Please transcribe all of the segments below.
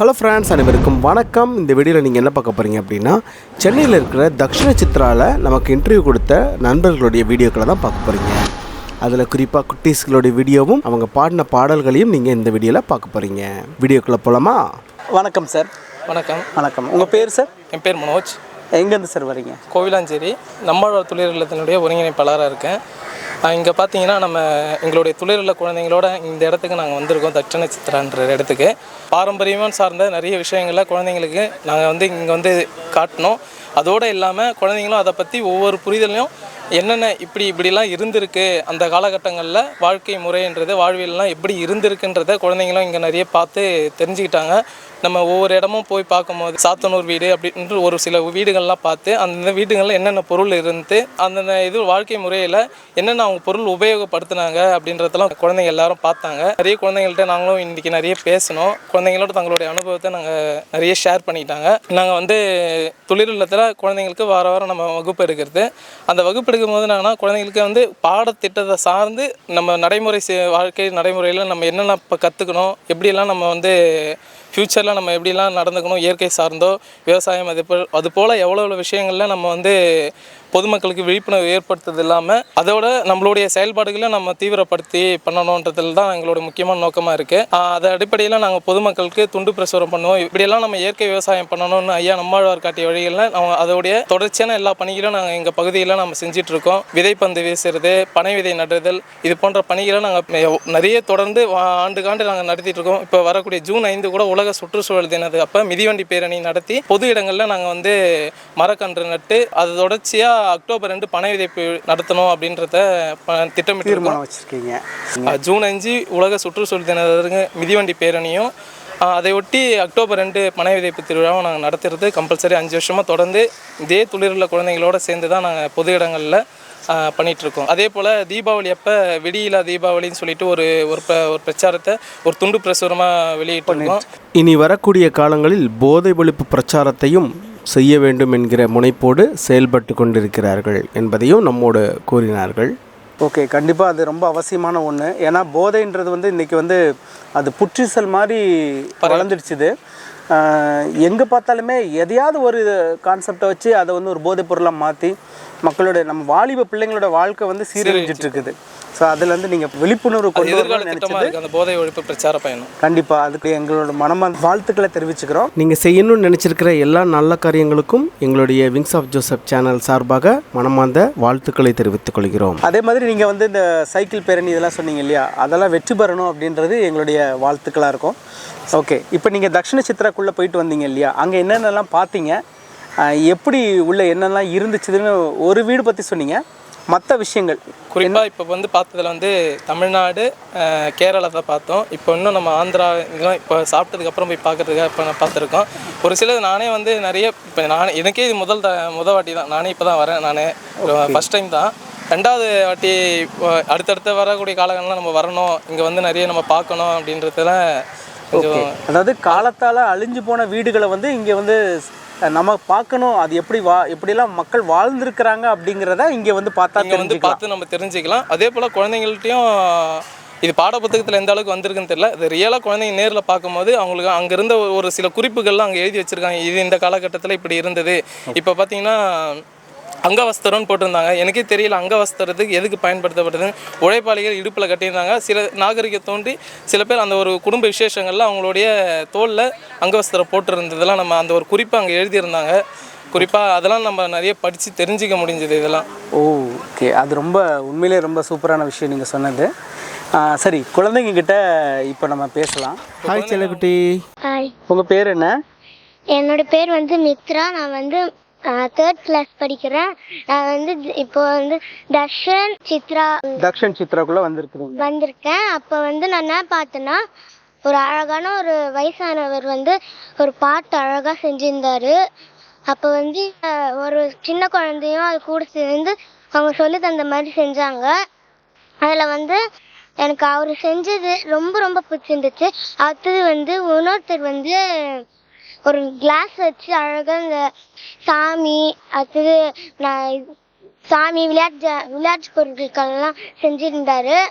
Hello friends அனைவருக்கும் வணக்கம். இந்த வீடியோவில் நீங்கள் என்ன பார்க்க போகிறீங்க அப்படின்னா சென்னையில் இருக்கிற தக்ஷண சித்ராவில் நமக்கு இன்டர்வியூ கொடுத்த நண்பர்களுடைய வீடியோக்களை தான் பார்க்க போகிறீங்க அதில் குறிப்பாக குட்டீஸ்களுடைய வீடியோவும் அவங்க பாடின பாடல்களையும் நீங்கள் இந்த வீடியோவில் பார்க்க போகிறீங்க வீடியோக்குள்ளே போகலாமா வணக்கம் சார் வணக்கம். வணக்கம். உங்கள் பேர் சார் என் பேர் மனோஜ். எங்கேருந்து சார் வரீங்க? கோவிலாஞ்சேரி நம்மளோட துளிர் இல்லத்தினுடைய ஒருங்கிணைப்பாளராக இருக்கேன். இங்கே பார்த்தீங்கன்னா நம்ம எங்களுடைய துளிர் குழந்தைங்களோட இந்த இடத்துக்கு நாங்கள் வந்திருக்கோம் தட்சண சித்திரான்ற இடத்துக்கு. பாரம்பரியமாக சார்ந்த நிறைய விஷயங்களை குழந்தைங்களுக்கு நாங்கள் வந்து இங்கே வந்து காட்டினோம் அதோடு இல்லாமல் குழந்தைங்களும் அதை பற்றி ஒவ்வொரு புரிதலையும் என்னென்ன இப்படி இப்படிலாம் இருந்திருக்கு அந்த காலகட்டங்களில் வாழ்க்கை முறைன்றது வாழ்வியல்லாம் எப்படி இருந்திருக்குன்றத குழந்தைங்களும் இங்கே நிறைய பார்த்து தெரிஞ்சுக்கிட்டாங்க. நம்ம ஒவ்வொரு இடமும் போய் பார்க்கும்போது சாத்தனூர் வீடு அப்படின்ற ஒரு சில வீடுகள்லாம் பார்த்து அந்தந்த வீடுகளில் என்னென்ன பொருள் இருந்து அந்தந்த இது வாழ்க்கை முறையில் என்னென்ன அவங்க பொருள் உபயோகப்படுத்துனாங்க அப்படின்றதெல்லாம் குழந்தைங்க எல்லாரும் பார்த்தாங்க. நிறைய குழந்தைங்கள்ட்ட நாங்களும் இன்றைக்கி நிறைய பேசினோம். குழந்தைங்களோட தங்களுடைய அனுபவத்தை நாங்கள் நிறைய ஷேர் பண்ணிட்டாங்க. நாங்கள் வந்து தொழில் இல்லத்தில் குழந்தைங்களுக்கு வார வாரம் நம்ம வகுப்பு எடுக்கிறது. அந்த வகுப்பு எடுக்கும்போது என்னன்னா குழந்தைங்களுக்கு வந்து பாடத்திட்டத்தை சார்ந்து நம்ம நடைமுறை வாழ்க்கை நடைமுறையில் நம்ம என்னென்ன இப்போ கற்றுக்கணும் எப்படியெல்லாம் நம்ம வந்து ஃப்யூச்சரில் நம்ம எப்படிலாம் நடந்துக்கணும் இயற்கை சார்ந்தோ விவசாயம் அது போல் அது போல் எவ்வளோ எவ்வளோ விஷயங்களில் நம்ம வந்து பொதுமக்களுக்கு விழிப்புணர்வு ஏற்படுத்துறது இல்லாமல் அதோட நம்மளுடைய செயல்பாடுகளை நம்ம தீவிரப்படுத்தி பண்ணணுன்றதுல தான் எங்களோட முக்கியமான நோக்கமாக இருக்குது அது அடிப்படையில் நாங்கள் பொதுமக்களுக்கு துண்டு பிரசுரம் பண்ணுவோம். இப்படியெல்லாம் நம்ம இயற்கை விவசாயம் பண்ணணும்னு ஐயா நம்மாழ்வார் காட்டிய வழிகளில் நம்ம அதோடைய தொடர்ச்சியான எல்லா பணிகளும் நாங்கள் எங்கள் பகுதியில் நம்ம செஞ்சிட்டு இருக்கோம். விதைப்பந்து வீசுறது பனை விதை நடுதல் இது போன்ற பணிகளை நாங்கள் நிறைய தொடர்ந்து வா- நாங்கள் நடத்திட்டு இருக்கோம். இப்போ வரக்கூடிய ஜூன் ஐந்து கூட உலக சுற்றுச்சூழல் தினது. அப்போ மிதிவண்டி பேரணி நடத்தி பொது இடங்களில் நாங்கள் வந்து மரக்கன்று நட்டு அது தொடர்ச்சியாக அக்டோபர் ரெண்டு பனை விதைப்பு நடத்தணும் அப்படின்றத திட்டமிட்டு. தீர்மானம் வச்சுருக்கீங்க. ஜூன் அஞ்சு உலக சுற்றுச்சூழல் தினத்துக்கு மிதிவண்டி பேரணியும் அதை ஒட்டி அக்டோபர் ரெண்டு பனை விதைப்பு திருவிழாவும் நாங்கள் நடத்துறது கம்பல்சரி அஞ்சு வருஷமாக தொடர்ந்து இதே துளிருள்ள குழந்தைங்களோட சேர்ந்து தான் நாங்கள் பொது இடங்களில் இருக்கோம் அதே போல் தீபாவளி அப்போ வெடியில்லா தீபாவளின்னு சொல்லிட்டு ஒரு ஒரு ஒரு பிரச்சாரத்தை ஒரு துண்டு பிரசுரமாக வெளியிட்டிருக்கோம். இனி வரக்கூடிய காலங்களில் போதை ஒழிப்பு பிரச்சாரத்தையும் செய்ய வேண்டும் என்கிற முனைப்போடு செயல்பட்டு கொண்டிருக்கிறார்கள் என்பதையும் நம்மோடு கூறினார்கள். ஓகே கண்டிப்பாக அது ரொம்ப அவசியமான ஒன்று ஏன்னா போதைன்றது வந்து இன்றைக்கி வந்து அது புற்றிசல் மாதிரி வளர்ந்துடுச்சுது. எங்கே பார்த்தாலுமே எதையாவது ஒரு கான்செப்டை வச்சு அதை வந்து ஒரு போதைப் பொருளாக மாற்றி மக்களுடைய நம்ம வாலிப பிள்ளைங்களோட வாழ்க்கை வந்து சீரழிஞ்சிட்டு இருக்குது. ஸோ அதுலேருந்து நீங்கள் விழிப்புணர்வு கொண்டு வரணும்னு நினச்சது. இருக்குது அந்த போதை ஒழிப்பு பிரச்சார பயணம். கண்டிப்பாக அதுக்கு எங்களோட மனமார்ந்த வாழ்த்துக்களை தெரிவிச்சுக்கிறோம். நீங்கள் செய்யணும்னு நினச்சிருக்கிற எல்லா நல்ல காரியங்களுக்கும் எங்களுடைய விங்ஸ் ஆஃப் ஜோசப் சேனல் சார்பாக மனமார்ந்த வாழ்த்துக்களை தெரிவித்துக் கொள்கிறோம். அதே மாதிரி நீங்கள் வந்து இந்த சைக்கிள் பேரணி இதெல்லாம் சொன்னீங்க இல்லையா? அதெல்லாம் வெற்றி பெறணும் அப்படின்றது எங்களுடைய வாழ்த்துக்களாக இருக்கும். ஓகே இப்போ நீங்கள் தக்ஷண சித்ராக்குள்ளே போயிட்டு வந்தீங்க இல்லையா? அங்கே என்னென்னலாம் பார்த்தீங்க? எப்படி உள்ள என்னெல்லாம் இருந்துச்சுன்னு ஒரு வீடு பற்றி சொன்னீங்க. மற்ற விஷயங்கள் குறிப்பாக இப்போ வந்து பார்த்ததுல வந்து தமிழ்நாடு அஹ், கேரளத்தை பார்த்தோம். இப்போ இன்னும் நம்ம ஆந்திரா இதெல்லாம் இப்போ சாப்பிட்டதுக்கு அப்புறம் போய் பார்க்கறதுக்காக இப்போ நான் பார்த்துருக்கோம். ஒரு சிலது நானே வந்து நிறைய இப்போ நானே எனக்கே இது முதல் த முத வாட்டி தான். நானே இப்போ தான் வரேன் நான். ஃபஸ்ட் டைம் தான். ரெண்டாவது வாட்டி அடுத்தடுத்த வரக்கூடிய காலங்கள்லாம் நம்ம வரணும். இங்கே வந்து நிறைய நம்ம பார்க்கணும் அப்படின்றதுல கொஞ்சம் அதாவது காலத்தால் அழிஞ்சு போன வீடுகளை வந்து இங்கே வந்து நம்ம பார்க்கணும். அது எப்படி வா எப்படியெல்லாம் மக்கள் வாழ்ந்திருக்கிறாங்க அப்படிங்கிறத இங்கே வந்து பார்த்தா வந்து பார்த்து நம்ம தெரிஞ்சுக்கலாம். அதே போல் குழந்தைங்கள்ட்டையும் இது பாடப்புத்தகத்தில் எந்த அளவுக்கு வந்திருக்குன்னு தெரியல. இது ரியலாக குழந்தைங்க நேரில் பார்க்கும்போது அவங்களுக்கு அங்கே இருந்த ஒரு- ஒரு சில குறிப்புகள்லாம் அங்கே எழுதி வச்சுருக்காங்க. இது இந்த காலகட்டத்தில் இப்படி இருந்தது. இப்போ பார்த்தீங்கன்னா அங்கவஸ்திரம்னு போட்டிருந்தாங்க. எனக்கே தெரியல அங்கவஸ்திரத்துக்கு எதுக்கு பயன்படுத்தப்படுதுன்னு உழைப்பாளிகள் இடுப்பில் கட்டியிருந்தாங்க. சில நாகரிகம் தோன்றி சில பேர் அந்த ஒரு குடும்ப விசேஷங்களில் அவங்களுடைய தோலில் அங்கவஸ்திரம் போட்டிருந்ததெல்லாம் நம்ம அந்த ஒரு குறிப்பை அங்கே எழுதியிருந்தாங்க. குறிப்பாக அதெல்லாம் நம்ம நிறைய படித்து தெரிஞ்சிக்க முடிஞ்சது இதெல்லாம். Oh okay. அது ரொம்ப உண்மையிலே ரொம்ப சூப்பரான விஷயம் நீங்கள் சொன்னது. சரி குழந்தைங்க கிட்ட இப்போ நம்ம பேசலாம். ஹாய் செல்லக்குட்டி. ஹாய் உங்கள் பேர் என்ன? என்னோட பேர் வந்து மித்ரா. நான் வந்து தேர்ட் கிளாஸ் படிக்கிறேன். நான் வந்து இப்போ வந்து தர்ஷன் சித்ரா. தக்ஷன் சித்ராக்குள்ளே வந்திருக்கிறீங்க. வந்திருக்கேன். அப்போ வந்து நான் என்ன பார்த்தேன்னா ஒரு அழகான ஒரு வயசானவர் வந்து ஒரு பாட்டு அழகாக செஞ்சிருந்தாரு. அப்போ வந்து அஹ், ஒரு சின்ன குழந்தையும் அது கூட சேர்ந்து அவங்க சொல்லி தந்த மாதிரி செஞ்சாங்க. அதில் வந்து எனக்கு அவர் செஞ்சது ரொம்ப ரொம்ப பிடிச்சிருந்துச்சு. அடுத்தது வந்து இன்னொருத்தர் வந்து ஒரு கிளாஸ் வச்சு அழகா இந்த சாமி அடுத்தது நான் சாமி விளையாட்டு ஜா- விளையாட்டு பொருட்களெல்லாம் செஞ்சிருந்தாரு.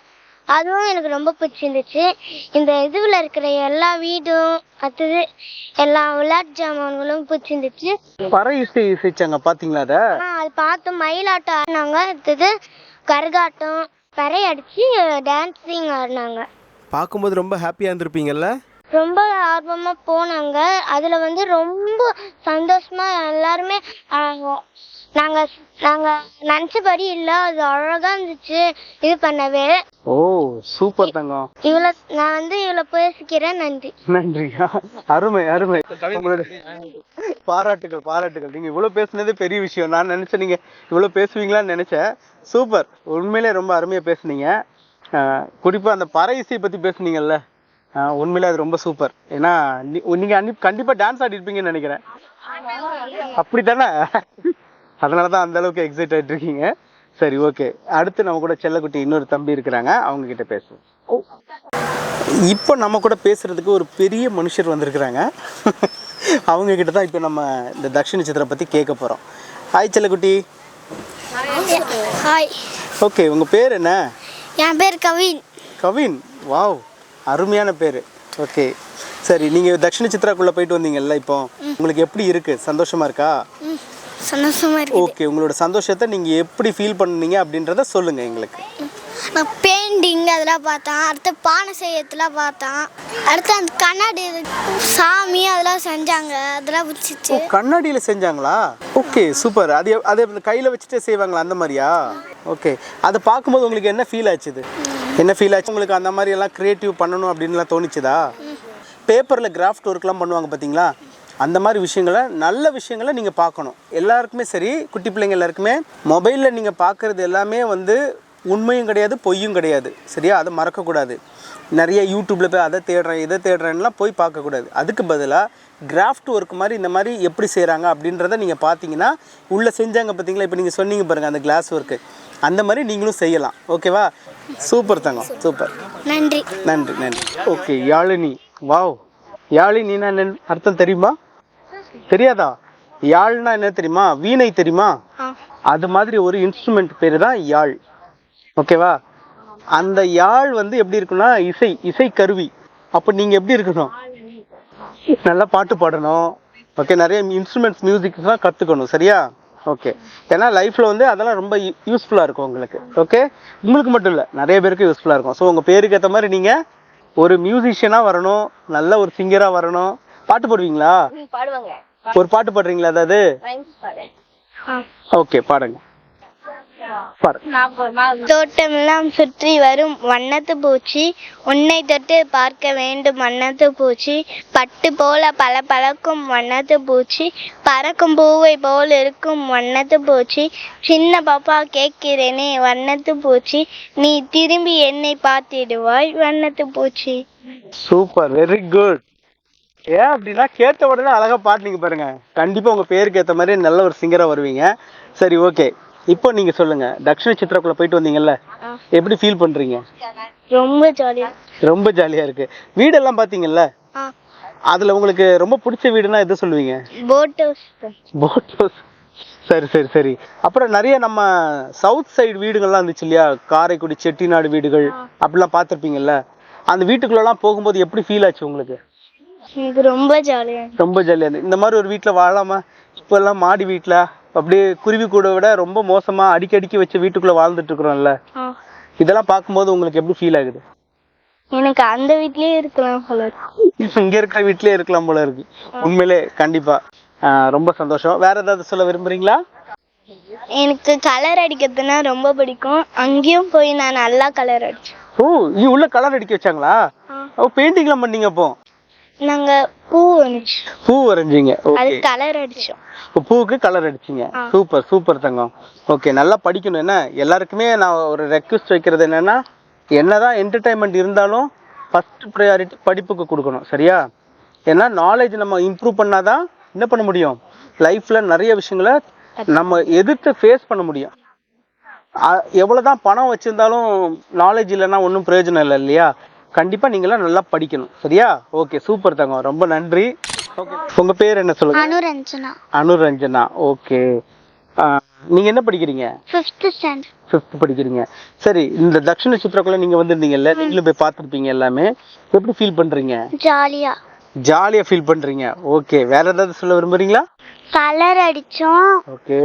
அதுவும் எனக்கு ரொம்ப பிடிச்சிருந்துச்சு. இந்த இதுவில் இருக்கிற எல்லா வீடும் அடுத்தது எல்லா விளையாட்டு ஜாமான்களும் பிடிச்சிருந்துச்சு. பறை இசை இசைச்சாங்க பாத்தீங்களா அத? அது பார்த்து மயிலாட்டம் ஆடினாங்க. அடுத்தது கரகாட்டம். பறை அடிச்சு டான்ஸிங் ஆடினாங்க. பார்க்கும்போது ரொம்ப ஹாப்பியாக இருந்திருப்பீங்கல்ல? ரொம்ப ஆர்வமா போனாங்க. அதுல வந்து ரொம்ப சந்தோஷமா எல்லாருமே ஆ, நாங்க நாங்க நினைச்சபடி இல்ல அது அழகா இருந்துச்சு. இது பண்ணவே. ஓ சூப்பர் தங்கம். இவ்வளவு நான் வந்து இவ்வளவு பேசிக்கிறேன். நன்றி. நன்றி அருமை அருமை. பாராட்டுகள் பாராட்டுகள் நீங்க இவ்வளவு பேசுனதே பெரிய விஷயம். நான் நினைச்சேன் நீங்க இவ்வளவு பேசுவீங்களான்னு நினைச்சேன். சூப்பர். உண்மையிலே ரொம்ப அருமையா பேசுனீங்க. ஆஹ் குறிப்பா அந்த பறை இசையை பத்தி பேசுனீங்கல்ல. உண்மையிலே அது ரொம்ப சூப்பர். ஏன்னா நீ- நீங்க அன்னி- கண்டிப்பா டான்ஸ் ஆடி இருப்பீங்கன்னு நினைக்கிறேன். அப்படித்தானே? அதனாலதான் அந்த அளவுக்கு எக்ஸைட் ஆயிட்டு இருக்கீங்க. சரி ஓகே அடுத்து நம்ம கூட செல்லக்குட்டி இன்னொரு தம்பி இருக்கிறாங்க. அவங்க கிட்ட பேசுவோம் இப்போ நம்ம கூட பேசுறதுக்கு ஒரு பெரிய மனுஷர் வந்திருக்கிறாங்க. அவங்க கிட்ட தான் இப்போ நம்ம இந்த தக்ஷிண சித்திரை பத்தி கேட்க போறோம். ஹாய் செல்லக்குட்டி. ஹாய் ஓகே உங்க பேர் என்ன? என் பேர் கவின். கவின். வாவ் அருமையான பேர். ஓகே சரி நீங்க தக்ஷிண சித்ராக்குள்ள போயிட்டு வந்தீங்கல்ல இப்போ. உங்களுக்கு எப்படி இருக்கு? சந்தோஷமா இருக்கா? சந்தோஷமா இருக்கு ஓகே உங்களோட சந்தோஷத்தை நீங்க எப்படி ஃபீல் பண்ணீங்க அப்படின்றத சொல்லுங்க எங்களுக்கு. பெயிண்டிங் அதெல்லாம் பார்த்தேன். அடுத்து பானை செய்யறதுலாம் பார்த்தேன். அடுத்து அந்த கண்ணாடி சாமி அதெல்லாம் செஞ்சாங்க. அதெல்லாம் பிடிச்சிச்சு கண்ணாடியில செஞ்சாங்களா? Okay super. அது அது கையில வச்சுட்டே செய்வாங்களா அந்த மாதிரியா? ஓகே. அதை பார்க்கும்போது உங்களுக்கு என்ன ஃபீல் ஆச்சுது? என்ன ஃபீல் ஆச்சு? உங்களுக்கு அந்த மாதிரி எல்லாம் கிரியேட்டிவ் பண்ணணும் அப்படின்லாம் தோணுச்சுதா? பேப்பரில் கிராஃப்ட் ஒர்க்லாம் பண்ணுவாங்க பார்த்தீங்களா? அந்த மாதிரி விஷயங்களை நல்ல விஷயங்களை நீங்கள் பார்க்கணும். எல்லாருக்குமே சரி குட்டி பிள்ளைங்க எல்லாருக்குமே மொபைலில் நீங்கள் பார்க்குறது எல்லாமே வந்து உண்மையும் கிடையாது பொய்யும் கிடையாது. சரியா? அதை மறக்கக்கூடாது. நிறைய யூடியூப்பில் போய் அதை தேடுறேன் இதை தேடுறேன்லாம் போய் பார்க்கக்கூடாது. அதுக்கு பதிலாக கிராஃப்ட் ஒர்க் மாதிரி இந்த மாதிரி எப்படி செய்கிறாங்க அப்படின்றத நீங்கள் பார்த்தீங்கன்னா உள்ளே செஞ்சாங்க பார்த்தீங்களா? இப்போ நீங்கள் சொன்னீங்க பாருங்கள் அந்த கிளாஸ் ஒர்க்கு அந்த மாதிரி நீங்களும் செய்யலாம். ஓகேவா சூப்பர் தங்கம். சூப்பர் நன்றி. நன்றி நன்றி. ஓகே யாழினி. வாவ் யாழினின்னா என்ன அர்த்தம் தெரியுமா? தெரியாதா? யாழ்னா என்ன தெரியுமா? வீணை தெரியுமா? அது மாதிரி ஒரு இன்ஸ்ட்ருமெண்ட் பேரு தான் யாழ். ஓகேவா? அந்த யாழ் வந்து எப்படி இருக்குன்னா இசை இசை கருவி. அப்போ நீங்க எப்படி இருக்கணும்? நல்லா பாட்டு பாடணும். ஓகே நிறைய இன்ஸ்ட்ருமெண்ட்ஸ் மியூசிக்ஸ்லாம் கற்றுக்கணும் சரியா? ஓகே. ஏன்னா லைஃப்பில் வந்து அதெல்லாம் ரொம்ப யூஸ்ஃபுல்லாக இருக்கும் உங்களுக்கு. ஓகே? உங்களுக்கு மட்டும் இல்லை நிறைய பேருக்கு யூஸ்ஃபுல்லாக இருக்கும். ஸோ உங்கள் பேருக்கு ஏற்ற மாதிரி நீங்கள் ஒரு மியூசிஷியனாக வரணும் நல்ல ஒரு சிங்கராக வரணும். பாட்டு பாடுவீங்களா? பாடுவாங்க. ஒரு பாட்டு பாடுறீங்களா அதாவது? ஓகே பாடுங்க. தோட்டமெல்லாம் சுற்றி வரும் வண்ணத்து பூச்சி உன்னை தொட்டு பார்க்க வேண்டும் வண்ணத்து பூச்சி. பட்டு போல பல பழக்கும் வண்ணத்து பூச்சி. பறக்கும் பூவை போல் இருக்கும் வண்ணத்து பூச்சி. சின்ன பாப்பா கேட்கிறேனே வண்ணத்து பூச்சி. நீ திரும்பி என்னை பார்த்திடுவாய் வண்ணத்து பூச்சி. சூப்பர் வெரி குட் ஏன் அப்படின்னா கேட்ட உடனே அழகா பாட்டுனீங்க பாருங்க. கண்டிப்பா உங்க பேருக்கு ஏத்த மாதிரி நல்ல ஒரு சிங்கரா வருவீங்க. சரி ஓகே இப்போ நீங்க சொல்லுங்க தக்ஷிண சித்ராக்குள்ள போயிட்டு வந்தீங்கல்ல எப்படி ஃபீல் பண்றீங்க? ரொம்ப ஜாலியா ரொம்ப ஜாலியா இருக்கு. வீடெல்லாம் பாத்தீங்கல்ல? அதுல உங்களுக்கு ரொம்ப பிடிச்ச வீடுனா எது சொல்லுவீங்க? போட் ஹவுஸ் போட் ஹவுஸ் சரி சரி சரி. அப்புறம் நிறைய நம்ம சவுத் சைடு வீடுகள்லாம் இருந்துச்சு இல்லையா? காரைக்குடி செட்டிநாடு வீடுகள் அப்படிலாம் பார்த்துருப்பீங்கல்ல? அந்த வீட்டுக்குள்ளலாம் போகும்போது எப்படி ஃபீல் ஆச்சு உங்களுக்கு? ரொம்ப ஜாலியா ரொம்ப ஜாலியாக இருந்தது இந்த மாதிரி ஒரு வீட்டில் வாழாம இப்போல்லாம் மாடி வீட்டில் அப்படியே குருவி கூட விட ரொம்ப மோசமா அடிக்கடிக்கு வச்ச வீட்டுக்குள்ள வாழ்ந்துட்டு இருக்கிறோம்ல. இதெல்லாம் பார்க்கும்போது உங்களுக்கு எப்படி ஃபீல் ஆகுது? எனக்கு அந்த வீட்லயே இருக்கலாம் போல இருக்கு. இங்க இருக்கிற வீட்லயே இருக்கலாம் போல இருக்கு. உண்மையிலே கண்டிப்பா. ரொம்ப சந்தோஷம். வேற ஏதாவது சொல்ல விரும்புறீங்களா? எனக்கு கலர் அடிக்கிறதுனா ரொம்ப பிடிக்கும். அங்கேயும் போய் நான் நல்லா கலர் அடிச்சேன் ஓ நீ உள்ள கலர் அடிக்க வச்சாங்களா? ஓ பெயிண்டிங்லாம் பண்ணீங்க அப்போ? நாங்க பூ வந்துச்சு பூ வரைஞ்சீங்க. அது கலர் அடிச்சோம். பூவுக்கு கலர் அடிச்சீங்க. சூப்பர் சூப்பர் தங்கம். ஓகே நல்லா படிக்கணும். என்ன? எல்லாருக்குமே நான் ஒரு ரெக்வஸ்ட் வைக்கிறது என்னன்னா என்னதான் என்டர்டைன்மெண்ட் இருந்தாலும் ஃபர்ஸ்ட் ப்ரையாரிட்டி படிப்புக்கு கொடுக்கணும். சரியா? ஏன்னா நாலேஜ் நம்ம இம்ப்ரூவ் பண்ணாதான் என்ன பண்ண முடியும்? லைஃப்ல நிறைய விஷயங்களை நம்ம எதிர்த்து ஃபேஸ் பண்ண முடியும். அ- எவ்வளவுதான் பணம் வச்சிருந்தாலும் நாலேஜ் இல்லைன்னா ஒன்றும் பிரயோஜனம் இல்லை இல்லையா? கண்டிப்பா நீங்களாம் நல்லா படிக்கணும். சரியா? ஓகே சூப்பர் தங்கம். ரொம்ப நன்றி. ஓகே உங்க பேர் என்ன சொல்லுங்க? அனுரஞ்சனா அனுரஞ்சனா ஓகே நீங்கள் என்ன படிக்கிறீங்க? ஃபிஃப்த் ஸ்டாண்டர்ட் ஃபிஃப்த் படிக்கிறீங்க. சரி இந்த தக்ஷண சித்திரக்குள்ள நீங்கள் வந்திருந்தீங்கல்ல நீங்களும் போய் பார்த்துருப்பீங்க எல்லாமே. எப்படி ஃபீல் பண்ணுறீங்க ஜாலியா. ஜாலியாக ஃபீல் பண்ணுறீங்க ஓகே வேற ஏதாவது சொல்ல விரும்புறீங்களா? கலர் அடிச்சோம். ஓகே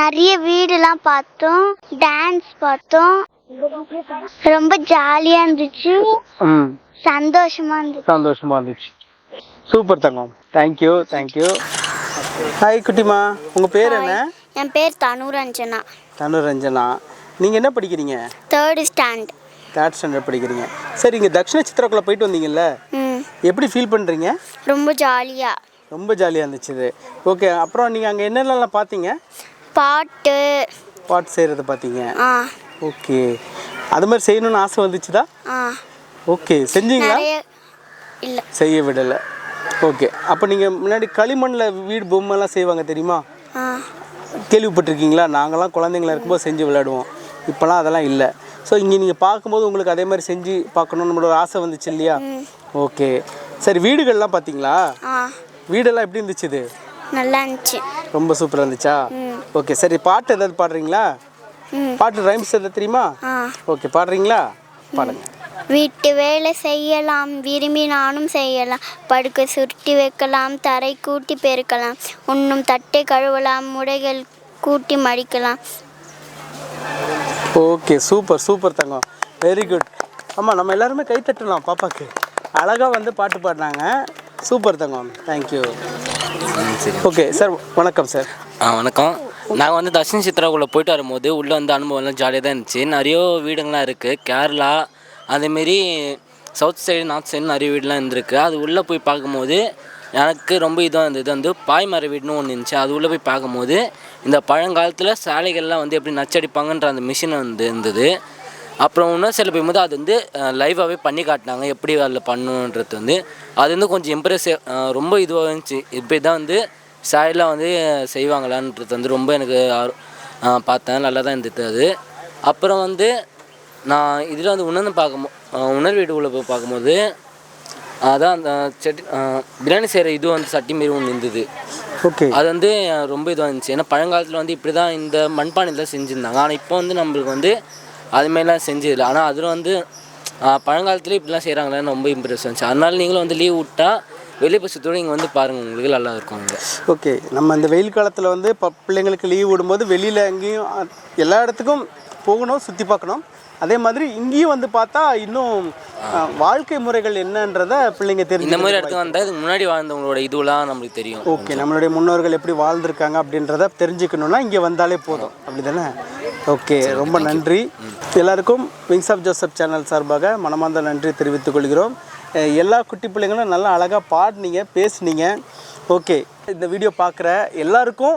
நிறைய வீடுலாம் பார்த்தோம். டான்ஸ் பார்த்தோம். ரொம்ப ஜாலியா இருந்துச்சு. ம். சந்தோஷமா இருந்துச்சு. சந்தோஷமா இருந்துச்சு. Super Thangam. Thank you thank you hi குட்டிமா. உங்கள் பேர் என்ன? என் பேர் தனுரஞ்சனா தனுரஞ்சனா நீங்கள் என்ன படிக்கிறீங்க? தேர்டு ஸ்டாண்ட் தேர்ட் ஸ்டாண்டர்ட் படிக்கிறீங்க. சரி இங்கே தக்ஷண சித்திரக்குள்ள போயிட்டு வந்தீங்கல்ல? எப்படி ஃபீல் பண்ணுறீங்க ரொம்ப ஜாலியா. ரொம்ப ஜாலியாக இருந்துச்சு. இது ஓகே அப்புறம் நீங்கள் அங்கே என்னென்னலாம் பார்த்தீங்க? பாட்டு. பாட்டு செய்கிறது பார்த்தீங்க. ஆ. ஓகே. அது மாதிரி செய்யணும்னு ஆசை வந்துச்சுதா? ஓகே. செஞ்சீங்களா? இல்லை. செய்ய விடலை. ஓகே. அப்போ நீங்கள் முன்னாடி களிமண்ணில் வீடு பொம்மைலாம் செய்வாங்க தெரியுமா? கேள்விப்பட்டிருக்கீங்களா? நாங்களாம் குழந்தைங்களா இருக்கும்போது செஞ்சு விளையாடுவோம். இப்போலாம் அதெல்லாம் இல்லை. ஸோ இங்கே நீங்கள் பார்க்கும்போது உங்களுக்கு அதே மாதிரி செஞ்சு பார்க்கணுன்னு நம்மளோட ஒரு ஆசை வந்துச்சு இல்லையா? ஓகே. சரி வீடுகள்லாம் பார்த்தீங்களா? வீடெல்லாம் எப்படி இருந்துச்சு இது? நல்லா இருந்துச்சு. ரொம்ப சூப்பராக இருந்துச்சா? ஓகே. சரி பாட்டு ஏதாவது பாடுறீங்களா. பாட்டு ரைம்ஸ் எதாவது தெரியுமா? ஆ. ஓகே பாடுறீங்களா? பாடுங்க. வீட்டு வேலை செய்யலாம் விரும்பி நானும் செய்யலாம். படுக்கை சுருட்டி வைக்கலாம் தரை கூட்டி பெருக்கலாம். உண்ணும் தட்டை கழுவலாம் முடைகள் கூட்டி மடிக்கலாம். ஓகே சூப்பர் சூப்பர் தங்கம். வெரி குட் ஆமாம் நம்ம எல்லாருமே கை தட்டலாம் பாப்பாக்கு. அழகாக வந்து பாட்டு பாடினாங்க super Thangam. Thank you okay sir. வணக்கம் சார் ஆ வணக்கம். நாங்கள் வந்து தர்ஷன் சித்ராக்குள்ளே போயிட்டு வரும்போது உள்ளே வந்து அனுபவம்லாம் ஜாலியாக தான் இருந்துச்சு. நிறைய வீடுங்கள்லாம் இருக்குது கேரளா அதேமாரி சவுத் சைடு நார்த் சைடு நிறைய வீடுலாம் இருந்திருக்கு. அது உள்ளே போய் பார்க்கும்போது எனக்கு ரொம்ப இதாக இருந்தது. வந்து பாய்மர வீடுன்னு ஒன்று இருந்துச்சு. அது உள்ளே போய் பார்க்கும்போது இந்த பழங்காலத்தில் சாலைகள்லாம் வந்து எப்படி நச்சடிப்பாங்கன்ற அந்த மிஷின் வந்து இருந்தது. அப்புறம் இன்னும் சில போகும்போது அது வந்து லைவாகவே பண்ணி காட்டினாங்க. எப்படி அதில் பண்ணணுன்றது வந்து அது வந்து கொஞ்சம் இம்ப்ரெஸ் ரொம்ப இதுவாக இருந்துச்சு. இப்போ தான் வந்து சாயெல்லாம் வந்து செய்வாங்களான்றது வந்து ரொம்ப எனக்கு பார்த்தேன். நல்லா தான் இருந்தது அது. அப்புறம் வந்து நான் இதில் வந்து உணர்ந்து பார்க்கும் உணர் வீடு உள்ள போய் பார்க்கும்போது அதான் அந்த செட்டி பிரியாணி செய்கிற இது வந்து சட்டி மாரி ஒன்று இருந்தது. ஓகே. அது வந்து ரொம்ப இதுவாக இருந்துச்சு. ஏன்னா பழங்காலத்தில் வந்து இப்படி தான் இந்த மண்பானையில் தான் செஞ்சுருந்தாங்க. ஆனால் இப்போ வந்து நம்மளுக்கு வந்து அதுமாரிலாம் செஞ்சதில்லை. ஆனால் அதில் வந்து அஹ், பழங்காலத்துல இப்படிலாம் செய்கிறாங்களேன்னு ரொம்ப இம்ப்ரெஸ் இருந்துச்சு. அதனால நீங்களும் வந்து லீவ் விட்டா வெளியே போய் சுற்றோட இங்கே வந்து பாருங்கள் உங்களுக்கு நல்லா இருக்கும் இங்கே ஓகே நம்ம இந்த வெயில் காலத்தில் வந்து இப்போ பிள்ளைங்களுக்கு லீவ் விடும்போது வெளியில் எங்கேயும் எல்லா இடத்துக்கும் போகணும் சுற்றி பார்க்கணும். அதே மாதிரி இங்கேயும் வந்து பார்த்தா இன்னும் வாழ்க்கை முறைகள் என்னன்றத பிள்ளைங்க இந்த தெரிஞ்சு மாதிரி இடத்துக்கு வந்தால் இதுக்கு முன்னாடி வாழ்ந்தவங்களோட இதுவெல்லாம் நம்மளுக்கு தெரியும். ஓகே நம்மளுடைய முன்னோர்கள் எப்படி வாழ்ந்திருக்காங்க அப்படின்றத தெரிஞ்சுக்கணும்னா இங்கே வந்தாலே போதும். அப்படி தானே ஓகே ரொம்ப நன்றி. எல்லாருக்கும் விங்ஸ் ஆஃப் ஜோசப் சேனல் சார்பாக மனமார்ந்த நன்றி தெரிவித்துக் கொள்கிறோம். எல்லா குட்டி பிள்ளைங்களும் நல்லா அழகாக பாடினீங்க பேசுனீங்க. ஓகே இந்த வீடியோ பார்க்குற எல்லாருக்கும்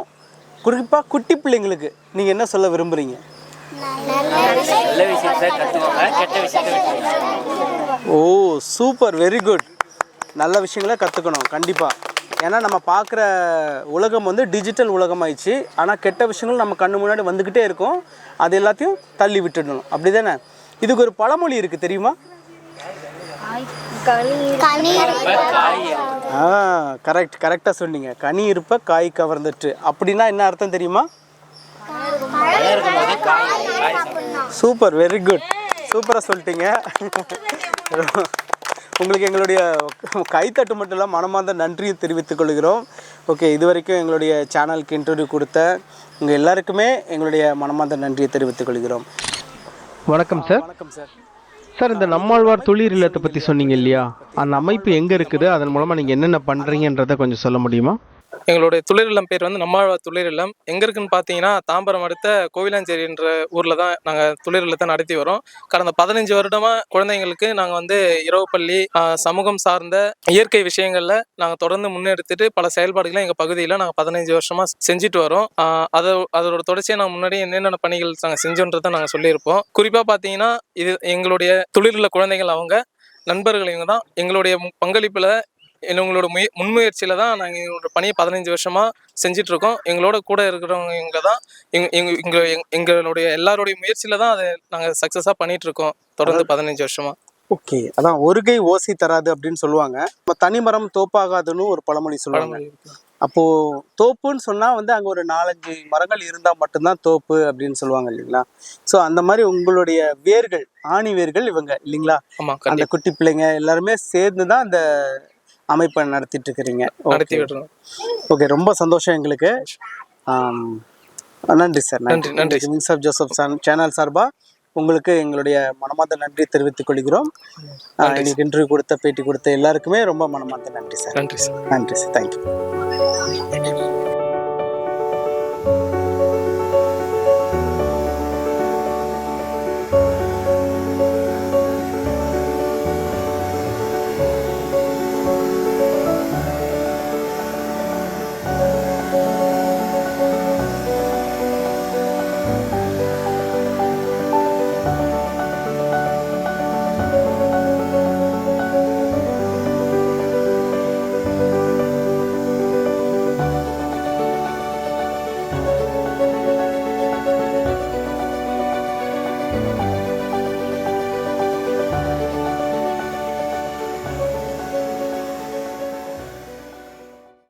குறிப்பாக குட்டி பிள்ளைங்களுக்கு நீங்கள் என்ன சொல்ல விரும்புகிறீங்க ஓ சூப்பர் வெரி குட். நல்ல விஷயங்களை கற்றுக்கணும் கண்டிப்பாக ஏன்னா நம்ம பார்க்குற உலகம் வந்து டிஜிட்டல் உலகமாயிடுச்சு. ஆனால் கெட்ட விஷயங்கள் நம்ம கண்ணு முன்னாடி வந்துக்கிட்டே இருக்கும். அது எல்லாத்தையும் தள்ளி விட்டுடணும். அப்படி தானே இதுக்கு ஒரு பழமொழி இருக்குது தெரியுமா? ஆ கரெக்ட் கரெக்டாக சொன்னீங்க. கனி இருப்ப காய் கவர்ந்துட்டு. அப்படின்னா என்ன அர்த்தம் தெரியுமா? சூப்பர் வெரி குட் சூப்பராக சொல்லிட்டீங்க. உங்களுக்கு எங்களுடைய கைத்தட்டு மட்டும் இல்லை மனமார்ந்த நன்றியும் தெரிவித்துக் கொள்கிறோம். ஓகே இது வரைக்கும் எங்களுடைய சேனலுக்கு இன்டர்வியூ கொடுத்த உங்கள் எல்லாருக்குமே எங்களுடைய மனமார்ந்த நன்றியை தெரிவித்துக் கொள்கிறோம். வணக்கம் சார் வணக்கம் சார் சார் இந்த நம்மாழ்வார் தொழில் இல்லத்தை பற்றி சொன்னீங்க இல்லையா? அந்த அமைப்பு எங்கே இருக்குது? அதன் மூலமாக நீங்கள் என்னென்ன பண்ணுறீங்கன்றதை கொஞ்சம் சொல்ல முடியுமா? எங்களுடைய துளிரில்லம் பேர் வந்து நம்மாழ்வார் துளிரில்லம் எங்கே இருக்குன்னு பார்த்தீங்கன்னா தாம்பரம் அடுத்த கோவிலாஞ்சேரின்ற ஊரில் தான் நாங்கள் துளிரில்லத்தை நடத்தி வரோம். கடந்த பதினஞ்சு வருடமாக குழந்தைங்களுக்கு நாங்கள் வந்து இரவு பள்ளி சமூகம் சார்ந்த இயற்கை விஷயங்களில் நாங்கள் தொடர்ந்து முன்னெடுத்துட்டு பல செயல்பாடுகளை எங்கள் பகுதியில் நாங்கள் பதினஞ்சு வருஷமாக செஞ்சுட்டு வரோம். அதை அதோட தொடர்ச்சியை நாங்கள் முன்னாடி என்னென்ன பணிகள் நாங்கள் செஞ்சோன்றதை நாங்கள் சொல்லியிருப்போம். குறிப்பாக பார்த்தீங்கன்னா இது எங்களுடைய துளிரில்ல குழந்தைகள் அவங்க நண்பர்கள் இவங்க தான் எங்களுடைய பங்களிப்பில் எங்களோட முய முன்முயற்சியில் தான் நாங்கள் எங்களோட பணியை பதினஞ்சு வருஷமாக செஞ்சுட்டு இருக்கோம் எங்களோட கூட இருக்கிறவங்க இங்கே தான் எங்க எங்க எங்க எங்க- எங்களுடைய எல்லாருடைய முயற்சியில் தான் அதை நாங்கள் சக்ஸஸாக பண்ணிட்டு இருக்கோம் தொடர்ந்து பதினஞ்சு வருஷமா. ஓகே அதான் ஒரு கை ஓசி தராது அப்படின்னு சொல்லுவாங்க. நம்ம தனிமரம் தோப்பாகாதுன்னு ஒரு பழமொழி சொல்லுவாங்க. அப்போது தோப்புன்னு சொன்னால் வந்து அங்கே ஒரு நாலஞ்சு மரங்கள் இருந்தால் மட்டும்தான் தோப்பு அப்படின்னு சொல்லுவாங்க இல்லைங்களா? ஸோ அந்த மாதிரி உங்களுடைய வேர்கள் ஆணி வேர்கள் இவங்க இல்லைங்களா? அந்த குட்டி பிள்ளைங்க எல்லாருமே சேர்ந்து தான் அந்த அமைப்பை நடத்திட்டு இருக்கிறீங்க ஓகே ரொம்ப சந்தோஷம் எங்களுக்கு. நன்றி சார். நன்றி, நன்றி. விங்ஸ் ஆஃப் ஜோசப் சேனல் சார்பாக உங்களுக்கு எங்களுடைய மனமார்ந்த நன்றி தெரிவித்துக் கொள்கிறோம். எங்களுக்கு இன்டர்வியூ கொடுத்த பேட்டி கொடுத்த எல்லாருக்குமே ரொம்ப மனமார்ந்த நன்றி சார். நன்றி சார். நன்றி சார். தேங்க்யூ